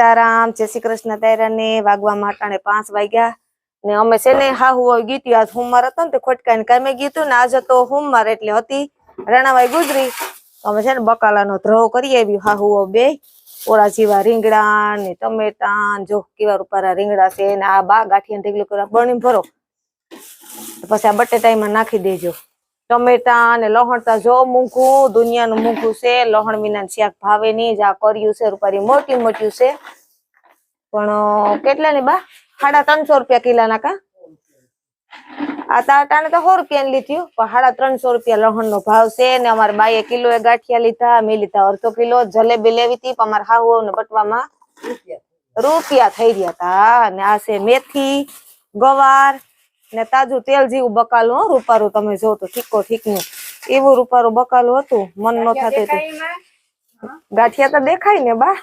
સીતારામ, જય શ્રી કૃષ્ણ તાયરાને વાગવા માટે પાંચ વાગ્યા. ને અમે છે ને હા હું ગીતી, આજ હુમર હતો ને તે ખોટકાઈને કામે ગીતું ને આજે તો હુમર એટલે હતી રાણાભાઈ ગુજરી. અમે છે ને બકાલાનો ધ્રવ કરી આવ્યું, હાહુ બે. ઓળા જેવા રીંગણા ને ટમેટા જો કેવા રૂપારા રીંગણા છે ને આ બા ગાંઠિયા ઢીકલું કરવા બની ભરો. પછી આ બટેટાઈમાં નાખી દેજો. ટમેટા ને લહણતા જો મૂકું દુનિયાનું મૂકું છે લહણ વિના શાક ભાવે નહીં જ આ કર્યું છે રૂપારી મોટી મોટ્યું છે. પણ કેટલા ની બા? સાડા ત્રણસો રૂપિયા કિલા ના કા? આ તાટાને તો સો રૂપિયા લીધી પણ સાડા ત્રણસો રૂપિયા લહણ નો ભાવ છે ને અમારે બાઈએ કિલો એ ગાંઠિયા લીધા મેં લીધા અડધો કિલો જલેબી લેવી હતી પણ અમારે હાહુ ને બટવામાં રૂપિયા. થઈ ગયા તા. ને આ છે મેથી ગવાર ને તાજું તેલ જેવું બકાલું રૂપારું તમે જો તો ઠીકો ઠીકનું. એવું રૂપારું બકાલું હતું મન નો થતું હતું. ગાંઠિયા તો દેખાય ને બા?